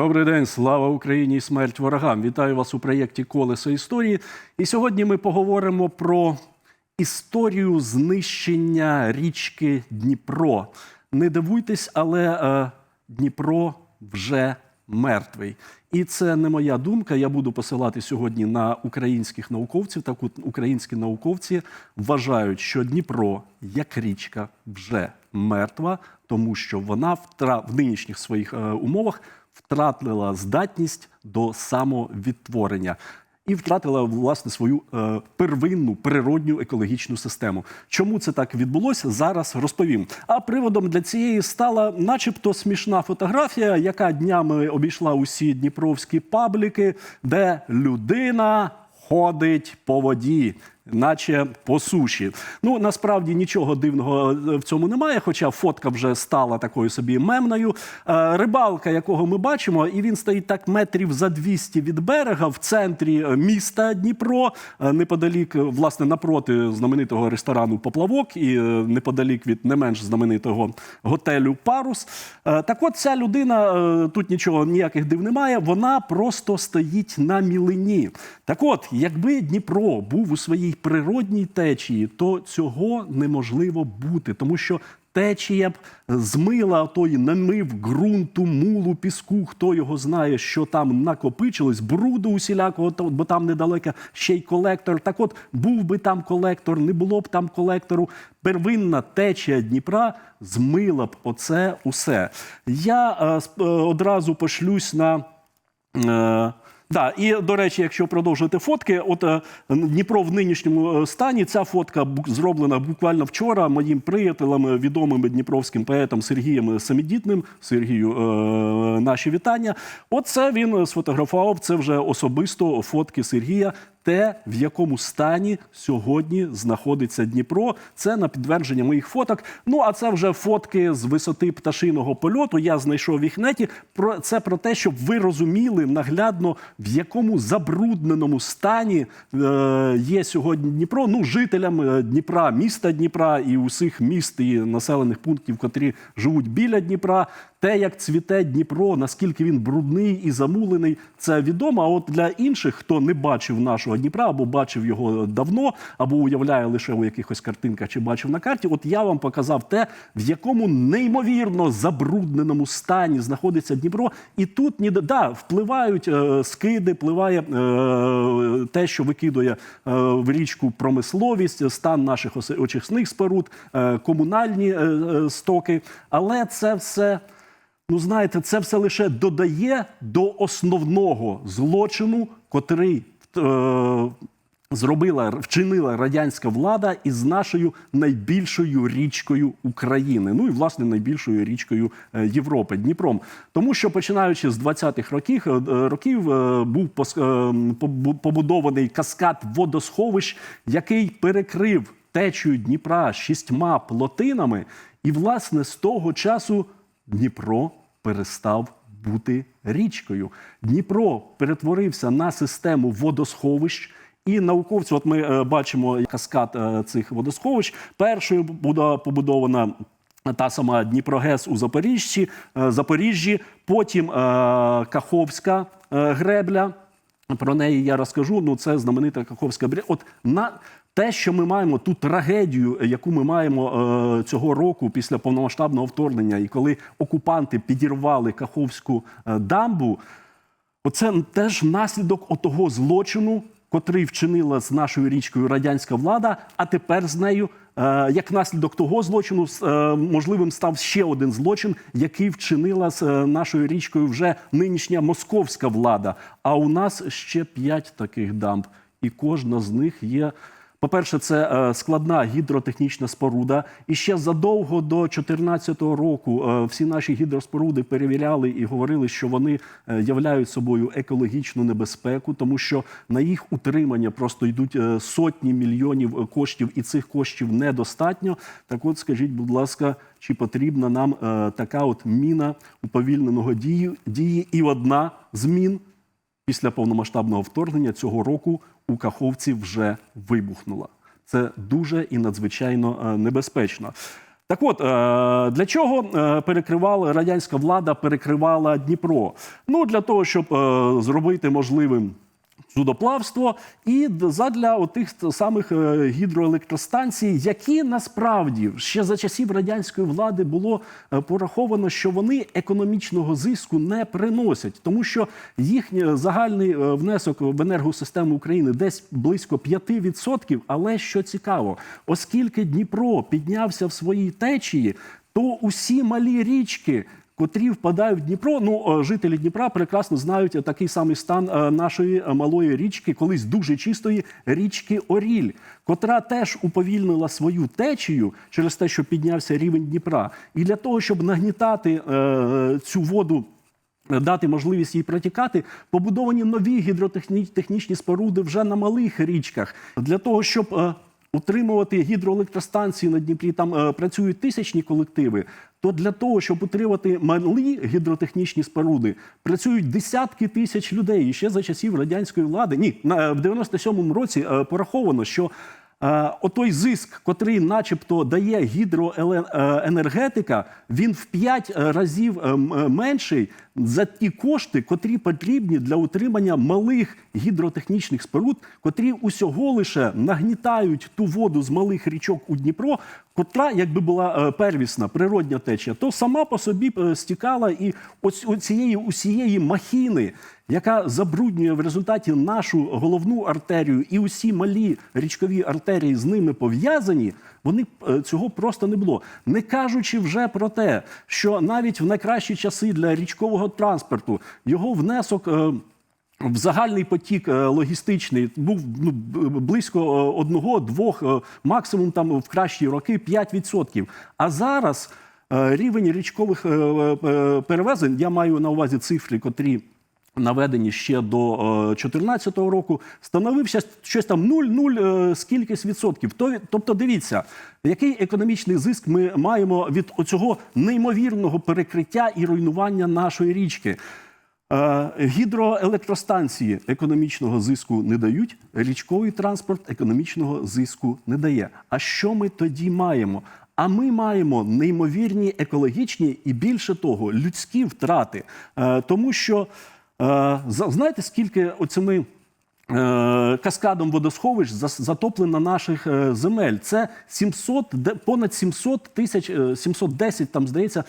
Добрий день, слава Україні і смерть ворогам. Вітаю вас у проєкті Колесо історії. І сьогодні ми поговоримо про історію знищення річки Дніпро. Не дивуйтесь, але е, Дніпро вже мертвий. І це не моя думка. Я буду посилати сьогодні на українських науковців. Так українські науковці вважають, що Дніпро як річка вже мертва, тому що вона втра... в нинішніх своїх е, умовах втратила здатність до самовідтворення. І втратила власне свою е, первинну природню екологічну систему. Чому це так відбулося? Зараз розповім. А приводом для цієї стала, начебто, смішна фотографія, яка днями обійшла усі дніпровські пабліки, де людина ходить по воді. Наче по суші. Ну насправді нічого дивного е, в цьому немає, хоча фотка вже стала такою собі мемною. Е, Рибалка, якого ми бачимо, і він стоїть так метрів за 200 від берега в центрі е, міста Дніпро, неподалік, власне, напроти знаменитого ресторану Поплавок і неподалік від не менш знаменитого готелю Парус. Так от ця людина, тут нічого ніяких див немає, вона просто стоїть на мілині. Так от, якби Дніпро був у своїй природній течії, то цього неможливо бути, тому що течія б змила той намив ґрунту, мулу, піску, хто його знає, що там накопичилось, бруду усілякого, бо там недалеко ще й колектор. Так от, був би там колектор, не було б там колектору. Первинна течія Дніпра змила б оце усе. Я е, е, одразу пошлюсь на. Е, Да, і до речі, якщо продовжувати фотки, от е, Дніпро в нинішньому е, стані. Ця фотка зроблена буквально вчора моїм приятелем, е, відомим дніпровським поетом Сергієм Самідітним. Сергію, е, наші вітання. От це він сфотографував. Це вже особисто фотки Сергія. Те, в якому стані сьогодні знаходиться Дніпро, це на підтвердження моїх фоток. Ну а це вже фотки з висоти пташиного польоту. Я знайшов в їхнеті. Про це про те, щоб ви розуміли наглядно, в якому забрудненому стані е, є сьогодні Дніпро. Ну, жителям е, Дніпра, міста Дніпра і усіх міст і населених пунктів, котрі живуть біля Дніпра. Те, як цвіте Дніпро, наскільки він брудний і замулений, це відомо. А от для інших, хто не бачив нашого Дніпра, або бачив його давно, або уявляє лише у якихось картинках чи бачив на карті, от я вам показав те, в якому неймовірно забрудненому стані знаходиться Дніпро. І тут ні да, впливають е, скиди, впливає е, те, що викидує е, в річку промисловість, стан наших очисних споруд, е, комунальні е, е, стоки. Але це все. Ну, знаєте, це все лише додає до основного злочину, котрий е, зробила, вчинила радянська влада із нашою найбільшою річкою України. Ну і власне найбільшою річкою е, Європи Дніпром. Тому що починаючи з 20-х років, е, років е, був побудований каскад водосховищ, який перекрив течію Дніпра шістьма плотинами. І, власне, з того часу Дніпро перестав бути річкою. Дніпро перетворився на систему водосховищ. І науковці, от ми е, бачимо каскад е, цих водосховищ. Першою була побудована та сама Дніпрогес у Запоріжжі, е, Запоріжжі, потім Каховська гребля. Про неї я розкажу. Ну, це знаменита Каховська брі. От на те, що ми маємо ту трагедію, яку ми маємо е, цього року після повномасштабного вторгнення, і коли окупанти підірвали Каховську е, дамбу, Оце теж наслідок отого злочину, котрий вчинила з нашою річкою радянська влада. А тепер з нею, як наслідок того злочину, е, можливим став ще один злочин, який вчинила з е, нашою річкою вже нинішня московська влада. А у нас ще п'ять таких дамб, і кожна з них є. По-перше, це е, складна гідротехнічна споруда. І ще задовго до 2014 року е, всі наші гідроспоруди перевіряли і говорили, що вони е, являють собою екологічну небезпеку, тому що на їх утримання просто йдуть сотні мільйонів коштів, і цих коштів недостатньо. Так, от скажіть, будь ласка, чи потрібна нам така от міна уповільненого дії, дії і одна з мін після повномасштабного вторгнення цього року у Каховці вже вибухнула. Це дуже і надзвичайно е, небезпечно. Так от, е, для чого е, перекривала радянська влада перекривала Дніпро? Ну, для того, щоб зробити можливим судоплавство і задля отих т- самих е, гідроелектростанцій, які насправді ще за часів радянської влади було е, пораховано, що вони економічного зиску не приносять, тому що їхній загальний е, внесок в енергосистему України десь близько 5%. Але що цікаво, оскільки Дніпро піднявся в своїй течії, то усі малі річки котрі впадають в Дніпро. Ну, е, жителі Дніпра прекрасно знають такий самий стан е, нашої е, малої річки, колись дуже чистої річки Оріль, котра теж уповільнила свою течію через те, що піднявся рівень Дніпра. І для того, щоб нагнітати цю воду. Дати можливість їй протікати, побудовані нові гідротехнічні споруди вже на малих річках для того, щоб утримувати гідроелектростанції на Дніпрі. Там е, працюють тисячні колективи. То для того, щоб утримувати малі гідротехнічні споруди, працюють десятки тисяч людей. І ще за часів радянської влади.Ні, на в 97-му році е, пораховано, що Е, Отой зиск, котрий, начебто, дає гідроенергетика, він в 5 разів е, е, менший за ті кошти, котрі потрібні для утримання малих гідротехнічних споруд, котрі усього лише нагнітають ту воду з малих річок у Дніпро, котра, якби була е, первісна природня течія, то сама по собі е, стікала і ось цієї усієї махіни яка забруднює в результаті нашу головну артерію і усі малі річкові артерії з ними пов'язані, вони е, цього просто не було. Не кажучи вже про те, що навіть в найкращі часи для річкового транспорту його внесок. В загальний потік е, логістичний був ну, близько е, одного, двох, е, максимум там в кращі роки 5%. А зараз рівень річкових перевезень, я маю на увазі цифри, котрі наведені ще до 2014 року, становився щось там 0,0 е, скількись відсотків. То- Тобто, дивіться, який економічний зиск ми маємо від оцього неймовірного перекриття і руйнування нашої річки. Е, Гідроелектростанції економічного зиску не дають, річковий транспорт економічного зиску не дає. А що ми тоді маємо? А ми маємо неймовірні екологічні і більше того, людські втрати. Е, Тому що е, знаєте, скільки оцими каскадом водосховищ затоплено наших земель. Це 700, де- понад 700 тисяч, е, 710, там, здається,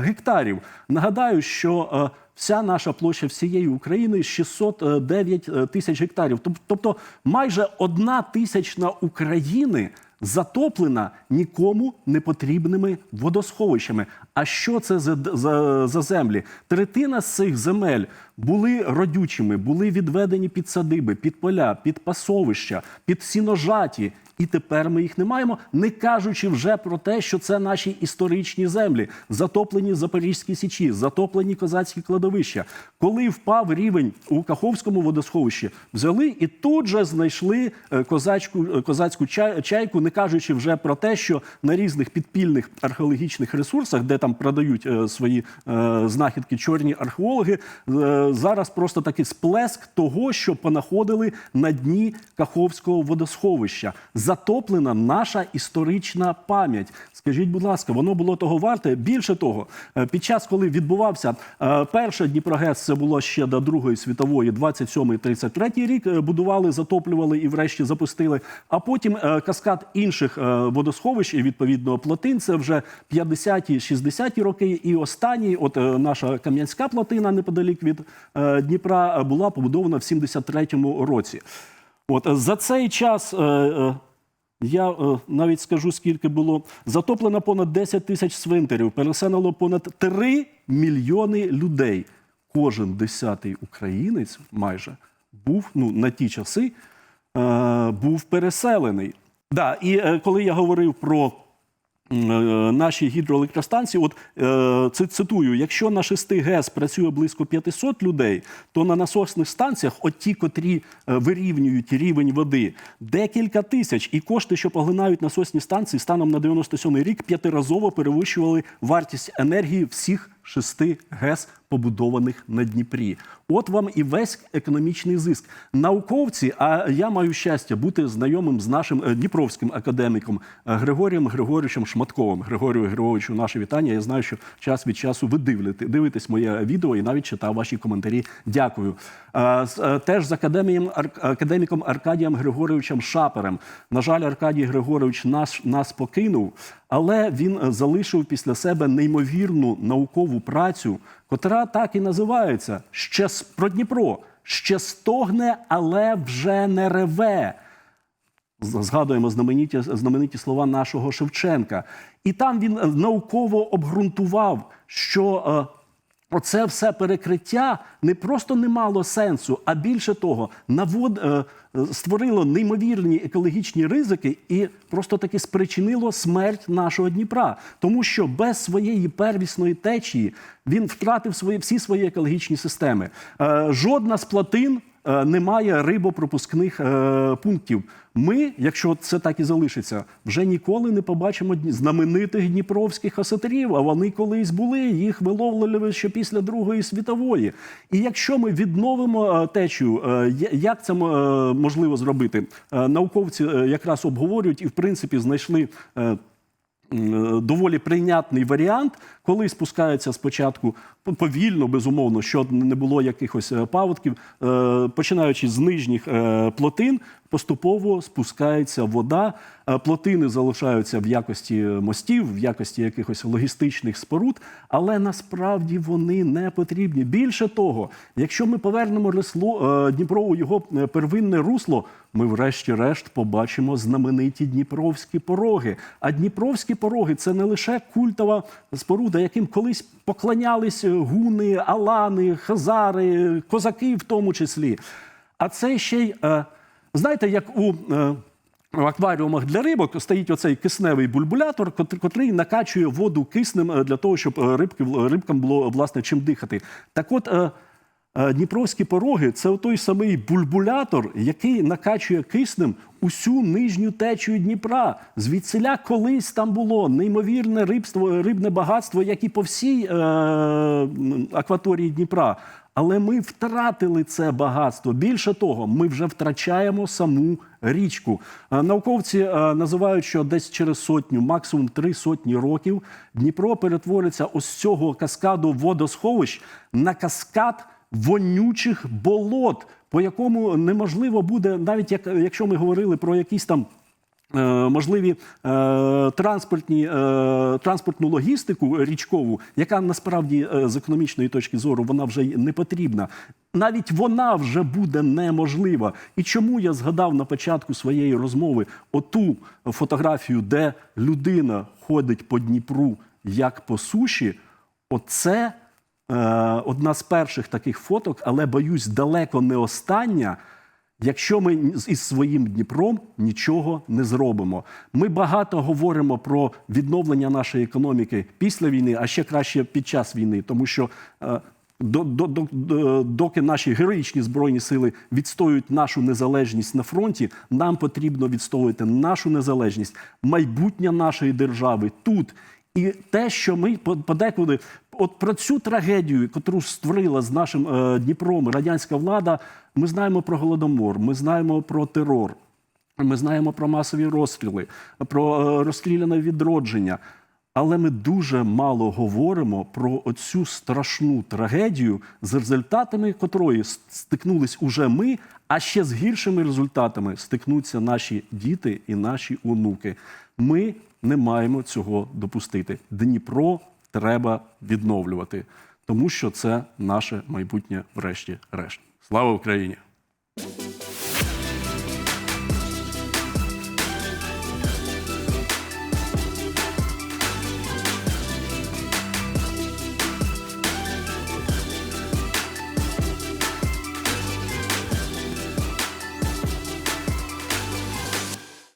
гектарів. Нагадаю, що вся наша площа всієї України 609 е, тисяч гектарів. Тоб- Тобто майже одна тисячна України затоплена нікому не потрібними водосховищами. А що це за, за, за землі? Третина з цих земель були родючими, були відведені під садиби, під поля, під пасовища, під сіножаті. І тепер ми їх не маємо, не кажучи вже про те, що це наші історичні землі, затоплені Запорізькі січі, затоплені козацькі кладовища. Коли впав рівень у Каховському водосховищі, взяли і тут же знайшли е, козачку, е, козацьку чайку, кажучи вже про те, що на різних підпільних археологічних ресурсах, де там продають е, свої е, знахідки чорні археологи, е, зараз просто такий сплеск того, що понаходили на дні Каховського водосховища. Затоплена наша історична пам'ять. Скажіть, будь ласка, воно було того варте. Більше того, е, під час, коли відбувався е, перша Дніпрогес, це було ще до Другої світової, 27-33 рік. е, Будували, затоплювали і врешті запустили. А потім е, каскад інших е, водосховищ і відповідно плотин. Це вже 50-ті, 60-ті роки. І останній, от е, наша Кам'янська плотина неподалік від е, Дніпра, була побудована в 73-му році. От за цей час. я е, навіть скажу, скільки було затоплено понад 10 тисяч свинтерів, переселено понад 3 мільйони людей. Кожен десятий українець майже був ну, на ті часи е, був переселений. Да, і е, коли я говорив про е, наші гідроелектростанції. От е, цитую: якщо на 6 ГЕС працює близько 500 людей, то на насосних станціях, от ті, котрі е, вирівнюють рівень води, декілька тисяч, і кошти, що поглинають насосні станції, станом на 97 рік п'ятиразово перевищували вартість енергії всіх шести ГЕС, побудованих на Дніпрі. От вам і весь економічний зиск. Науковці, а я маю щастя бути знайомим з нашим е, дніпровським академіком е, Григорієм Григорійовичем Шматковим. Григорію Григоровичу, наше вітання. Я знаю, що час від часу ви дивите, дивитесь моє відео і навіть читав ваші коментарі. Дякую. Е, Теж з академієм академіком Аркадієм Григоровичем Шаперем. На жаль, Аркадій Григорович нас, нас покинув, але він залишив після себе неймовірну наукову працю, котра так і називається ще про Дніпро. Ще стогне, але вже не реве. Згадуємо знамениті, знамениті слова нашого Шевченка. І там він е, науково обґрунтував, що е, оце все перекриття не просто не мало сенсу, а більше того, навод, е, створило неймовірні екологічні ризики і просто таки спричинило смерть нашого Дніпра. Тому що без своєї первісної течії він втратив свої, всі свої екологічні системи. Е, жодна з плотин е, немає рибопропускних е, пунктів. Ми, якщо це так і залишиться, вже ніколи не побачимо знаменитих дніпровських осетрів, а вони колись були, їх виловлювали ще після Другої світової. І якщо ми відновимо е, течію, е, як це е, можливо зробити? Е, Науковці е, якраз обговорюють і, в принципі, знайшли. Е, доволі прийнятний варіант, коли спускаються спочатку повільно, безумовно, щоб не було якихось е, паводків, е, починаючи з нижніх плотин, поступово спускається вода. Плотини залишаються в якості мостів, в якості якихось логістичних споруд, але насправді вони не потрібні. Більше того, якщо ми повернемо Дніпро у його первинне русло, ми врешті-решт побачимо знамениті дніпровські пороги. А дніпровські пороги це не лише культова споруда, яким колись поклонялись гуни, алани, хазари, козаки в тому числі. А це ще й, е, знаєте, як у. е, в акваріумах для рибок стоїть оцей кисневий бульбулятор, котрий накачує воду киснем е, для того, щоб рибки, рибкам було власне чим дихати. Так от. Е, Дніпровські пороги це той самий бульбулятор, який накачує киснем усю нижню течію Дніпра. Звідсиля колись там було неймовірне рибство, рибне багатство, як і по всій е, акваторії Дніпра. Але ми втратили це багатство. Більше того, ми вже втрачаємо саму річку. Е, Науковці е, називають, що десь через сотню, максимум три сотні років, Дніпро перетвориться ось цього каскаду водосховищ на каскад вонючих болот, по якому неможливо буде, навіть як, якщо ми говорили про якісь там. е, Можливі е, транспортні, е, транспортну логістику річкову, яка насправді з економічної точки зору вона вже не потрібна. Навіть вона вже буде неможлива. І чому я згадав на початку своєї розмови оту фотографію, де людина ходить по Дніпру як по суші? Оце одна з перших таких фоток, але боюсь, далеко не остання. Якщо ми із своїм Дніпром нічого не зробимо, ми багато говоримо про відновлення нашої економіки після війни, а ще краще під час війни, тому що е, до, до, до, до- доки наші героїчні збройні сили відстоюють нашу незалежність на фронті, нам потрібно відстоювати нашу незалежність, майбутнє нашої держави тут. І те, що ми по- подекуди, от про цю трагедію, яку створила з нашим е, Дніпром радянська влада, ми знаємо про голодомор, ми знаємо про терор, ми знаємо про масові розстріли, про е, розстріляне відродження. Але ми дуже мало говоримо про оцю страшну трагедію, з результатами котрої стикнулись уже ми, а ще з гіршими результатами стикнуться наші діти і наші онуки. Ми не маємо цього допустити. Дніпро треба відновлювати, тому що це наше майбутнє, врешті-решт. Слава Україні!